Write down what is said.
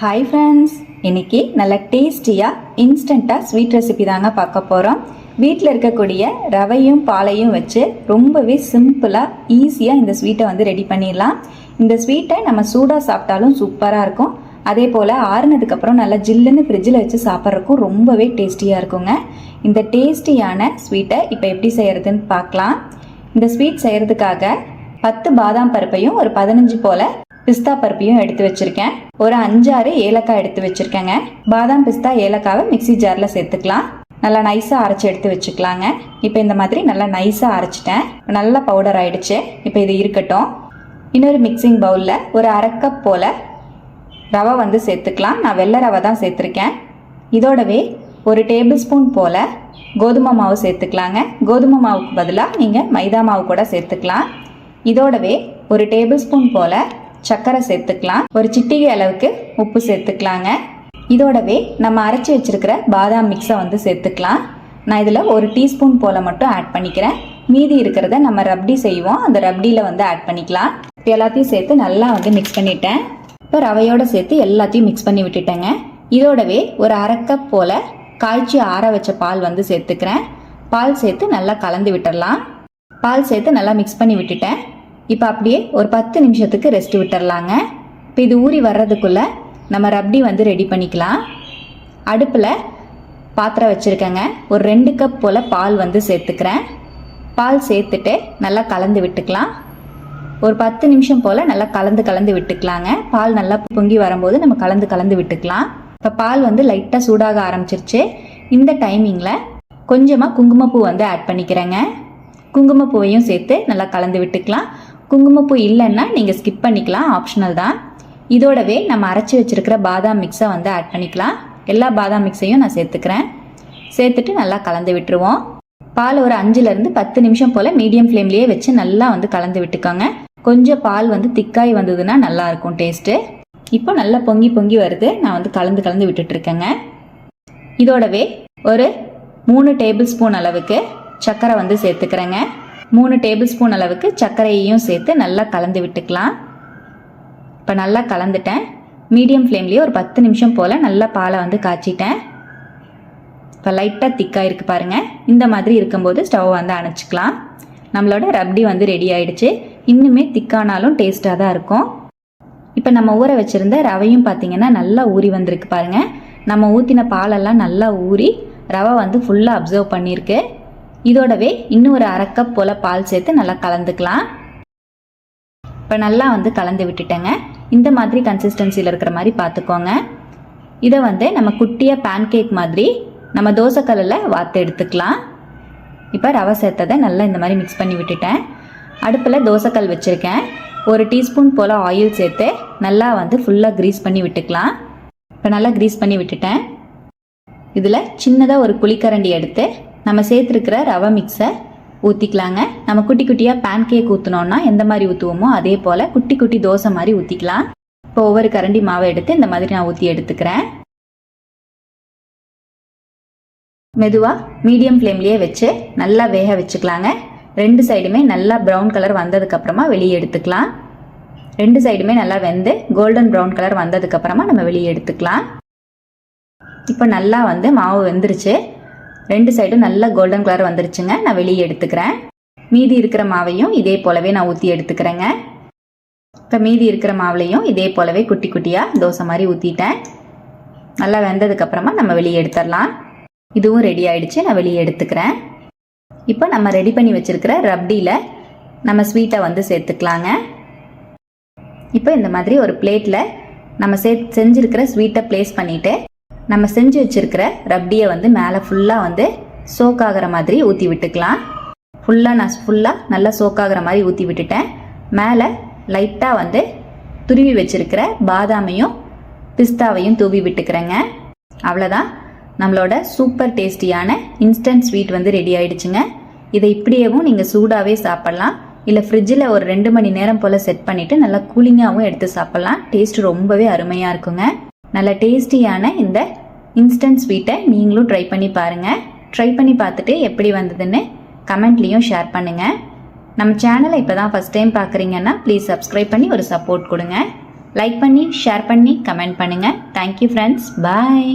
Hi friends இன்னைக்கு நல்லா டேஸ்டியாக இன்ஸ்டண்ட்டாக ஸ்வீட் ரெசிபி தாங்க பார்க்க போகிறோம் வீட்டில் இருக்கக்கூடிய ரவையும் பாலையும் வச்சு ரொம்பவே சிம்பிளாக ஈஸியாக இந்த ஸ்வீட்டை வந்து ரெடி பண்ணிடலாம். இந்த ஸ்வீட்டை நம்ம சூடாக சாப்பிட்டாலும் சூப்பராக இருக்கும். அதே போல் ஆறுனதுக்கப்புறம் நல்லா ஜில்லுன்னு ஃப்ரிட்ஜில் வச்சு சாப்பிட்றதுக்கும் ரொம்பவே டேஸ்டியாக இருக்குங்க. இந்த டேஸ்டியான ஸ்வீட்டை இப்போ எப்படி செய்கிறதுன்னு பார்க்கலாம். இந்த ஸ்வீட் செய்கிறதுக்காக பத்து பாதாம் பருப்பையும் ஒரு பதினஞ்சு போல் பிஸ்தா பருப்பையும் எடுத்து வச்சிருக்கேன். ஒரு அஞ்சாறு ஏலக்காய் எடுத்து வச்சிருக்கேங்க. பாதாம் பிஸ்தா ஏலக்காவை மிக்ஸி ஜாரில் சேர்த்துக்கலாம். நல்லா நைஸாக அரைச்சி எடுத்து வச்சுக்கலாங்க. இப்போ இந்த மாதிரி நல்லா நைஸாக அரைச்சிட்டேன். நல்லா பவுடர் ஆயிடுச்சு. இப்போ இது இருக்கட்டும். இன்னொரு மிக்சிங் பவுலில் ஒரு அரை கப் போல் ரவை வந்து சேர்த்துக்கலாம். நான் வெள்ளை ரவை தான் சேர்த்துருக்கேன். இதோடவே ஒரு டேபிள் ஸ்பூன் போல் கோதுமை மாவு சேர்த்துக்கலாங்க. கோதுமை மாவுக்கு பதிலாக நீங்கள் மைதா மாவு கூட சேர்த்துக்கலாம். இதோடவே ஒரு டேபிள் ஸ்பூன் போல் சர்க்கரை சேர்த்துக்கலாம். ஒரு சிட்டிகை அளவுக்கு உப்பு சேர்த்துக்கலாங்க. இதோடவே நம்ம அரைச்சி வச்சிருக்கிற பாதாம் மிக்ஸை வந்து சேர்த்துக்கலாம். நான் இதில் ஒரு டீஸ்பூன் போல் மட்டும் ஆட் பண்ணிக்கிறேன். மீதி இருக்கிறத நம்ம ரப்டி செய்வோம். அந்த ரப்டியில் வந்து ஆட் பண்ணிக்கலாம். இப்போ எல்லாத்தையும் சேர்த்து நல்லா வந்து மிக்ஸ் பண்ணிட்டேன். இப்போ ரவையோடு சேர்த்து எல்லாத்தையும் மிக்ஸ் பண்ணி விட்டுட்டேங்க. இதோடவே ஒரு அரை கப் போல் காய்ச்சி ஆற வச்ச பால் வந்து சேர்த்துக்கிறேன். பால் சேர்த்து நல்லா கலந்து விட்டுடலாம் பால் சேர்த்து நல்லா மிக்ஸ் பண்ணி விட்டுட்டேன். இப்போ அப்படியே ஒரு பத்து நிமிஷத்துக்கு ரெஸ்ட் விட்டுறலாங்க. இப்போ இது ஊறி வர்றதுக்குள்ளே நம்ம ரப்டி வந்து ரெடி பண்ணிக்கலாம். அடுப்பில் பாத்திரம் வச்சுருக்கேங்க. ஒரு ரெண்டு கப் போல் பால் வந்து சேர்த்துக்கிறேன். பால் சேர்த்துட்டு நல்லா கலந்து விட்டுக்கலாம். ஒரு பத்து நிமிஷம் போல் நல்லா கலந்து கலந்து விட்டுக்கலாங்க. பால் நல்லா பொங்கி வரும்போது நம்ம கலந்து கலந்து விட்டுக்கலாம். இப்போ பால் வந்து லைட்டாக சூடாக ஆரம்பிச்சிருச்சு. இந்த டைமிங்கில் கொஞ்சமாக குங்குமப்பூ வந்து ஆட் பண்ணிக்கிறேங்க. குங்குமப்பூவையும் சேர்த்து நல்லா கலந்து விட்டுக்கலாம். குங்குமப்பூ இல்லைன்னா நீங்கள் ஸ்கிப் பண்ணிக்கலாம் ஆப்ஷனல் தான். இதோடவே நம்ம அரைச்சி வச்சிருக்கிற பாதாம் மிக்ஸை வந்து ஆட் பண்ணிக்கலாம். எல்லா பாதாம் மிக்ஸையும் நான் சேர்த்துக்கிறேன். சேர்த்துட்டு நல்லா கலந்து விட்டுருவோம். பால் ஒரு அஞ்சுலேருந்து பத்து நிமிஷம் போல் மீடியம் ஃப்ளேம்லேயே வச்சு நல்லா வந்து கலந்து விட்டுக்கோங்க. கொஞ்சம் பால் வந்து திக்காய் வந்ததுன்னா நல்லாயிருக்கும் டேஸ்ட்டு இப்போ நல்லா பொங்கி பொங்கி வருது. நான் வந்து கலந்து கலந்து விட்டுட்டு இருக்கேங்க இதோடவே ஒரு மூணு டேபிள் ஸ்பூன் அளவுக்கு சர்க்கரை வந்து சேர்த்துக்கிறேங்க. மூணு டேபிள் ஸ்பூன் அளவுக்கு சர்க்கரையையும் சேர்த்து நல்லா கலந்து விட்டுக்கலாம். இப்போ நல்லா கலந்துட்டேன். மீடியம் ஃப்ளேம்லேயே ஒரு பத்து நிமிஷம் போல் நல்லா பாலை வந்து காய்ச்சிட்டேன். இப்போ லைட்டாக திக்காக இருக்குது பாருங்கள் இந்த மாதிரி இருக்கும்போது ஸ்டவ் வந்து அணைச்சிக்கலாம். நம்மளோட ரப்டி வந்து ரெடி ஆயிடுச்சு. இன்னுமே திக்கானாலும் டேஸ்ட்டாக தான் இருக்கும். இப்போ நம்ம ஊற வச்சுருந்த ரவையும் பார்த்தீங்கன்னா நல்லா ஊறி வந்திருக்கு பாருங்கள் நம்ம ஊற்றின பாலெல்லாம் நல்லா ஊறி ரவை வந்து ஃபுல்லாக அப்சர்வ் பண்ணியிருக்கு. இதோடவே இன்னும் ஒரு அரை கப் போல் பால் சேர்த்து நல்லா கலந்துக்கலாம். இப்போ நல்லா வந்து கலந்து விட்டுட்டேங்க. இந்த மாதிரி கன்சிஸ்டன்சியில் இருக்கிற மாதிரி பார்த்துக்கோங்க இதை வந்து நம்ம குட்டியாக பேன்கேக் மாதிரி நம்ம தோசைக்கல்லில் வாத்து எடுத்துக்கலாம். இப்போ ரவை சேர்த்ததை நல்லா இந்த மாதிரி மிக்ஸ் பண்ணி விட்டுட்டேன். அடுப்பில் தோசைக்கல் வச்சுருக்கேன். ஒரு டீஸ்பூன் போல் ஆயில் சேர்த்து நல்லா வந்து ஃபுல்லாக க்ரீஸ் பண்ணி விட்டுக்கலாம். இப்போ நல்லா க்ரீஸ் பண்ணி விட்டுட்டேன். இதில் சின்னதாக ஒரு குழிக்கரண்டி எடுத்து நம்ம சேர்த்துருக்கிற ரவை மிக்ஸை ஊற்றிக்கலாங்க நம்ம குட்டி குட்டியாக பேன் கேக் ஊற்றினோன்னா எந்த மாதிரி ஊற்றுவோமோ அதே போல் குட்டி குட்டி தோசை மாதிரி ஊற்றிக்கலாம் இப்போ ஒவ்வொரு கரண்டி மாவை எடுத்து இந்த மாதிரி நான் ஊற்றி எடுத்துக்கிறேன். மெதுவாக மீடியம் ஃப்ளேம்லேயே வச்சு நல்லா வேக வச்சுக்கலாங்க. ரெண்டு சைடுமே நல்லா ப்ரௌன் கலர் வந்ததுக்கப்புறமா வெளியே எடுத்துக்கலாம். ரெண்டு சைடுமே நல்லா வெந்து கோல்டன் ப்ரௌன் கலர் வந்ததுக்கப்புறமா நம்ம வெளியே எடுத்துக்கலாம். இப்போ நல்லா வந்து மாவு வெந்துருச்சு. ரெண்டு சைடும் நல்லா கோல்டன் கலர் வந்துருச்சுங்க. நான் வெளியே எடுத்துக்கிறேன். மீதி இருக்கிற மாவையும் இதே போலவே நான் ஊற்றி எடுத்துக்கிறேங்க. இப்போ மீதி இருக்கிற மாவுலையும் இதே போலவே குட்டி குட்டியாக தோசை மாதிரி ஊற்றிட்டேன் நல்லா வெந்ததுக்கப்புறமா நம்ம வெளியே எடுத்துடலாம். இதுவும் ரெடி ஆயிடுச்சு. நான் வெளியே எடுத்துக்கிறேன். இப்போ நம்ம ரெடி பண்ணி வச்சிருக்கிற ரப்டியில் நம்ம ஸ்வீட்டை வந்து சேர்த்துக்கலாங்க. இப்போ இந்த மாதிரி ஒரு பிளேட்டில் நம்ம சே செஞ்சுருக்கிற ஸ்வீட்டை ப்ளேஸ் பண்ணிவிட்டு நம்ம செஞ்சு வச்சுருக்கிற ரப்டியை வந்து மேலே ஃபுல்லாக வந்து சோக் ஆகிற மாதிரி ஊற்றி விட்டுக்கலாம். ஃபுல்லாக நான் ஃபுல்லாக நல்லா சோக் ஆகிற மாதிரி ஊற்றி விட்டுட்டேன். மேலே லைட்டாக வந்து துருவி வச்சுருக்கிற பாதாமையும் பிஸ்தாவையும் தூவி விட்டுக்கிறேங்க. அவ்வளோதான் நம்மளோட சூப்பர் டேஸ்டியான இன்ஸ்டன்ட் ஸ்வீட் வந்து ரெடி ஆயிடுச்சுங்க. இதை இப்படியேவும் நீங்கள் சூடாகவே சாப்பிட்லாம். இல்லை ஃப்ரிட்ஜில் ஒரு ரெண்டு மணி நேரம் போல் செட் பண்ணிவிட்டு நல்லா கூலிங்காகவும் எடுத்து சாப்பிட்லாம். டேஸ்ட் ரொம்பவே அருமையாக இருக்குங்க. நல்ல டேஸ்டியான இந்த இன்ஸ்டன்ட் ஸ்வீட்டை நீங்களும் ட்ரை பண்ணி பாருங்கள் ட்ரை பண்ணி பார்த்துட்டு எப்படி வந்ததுன்னு கமெண்ட்லேயும் ஷேர் பண்ணுங்கள் நம்ம சேனலை இப்போ தான் ஃபஸ்ட் டைம் பார்க்குறீங்கன்னா ப்ளீஸ் சப்ஸ்கிரைப் பண்ணி ஒரு சப்போர்ட் கொடுங்க. லைக் பண்ணி ஷேர் பண்ணி கமெண்ட் பண்ணுங்கள் தேங்க்யூ ஃப்ரெண்ட்ஸ் பாய்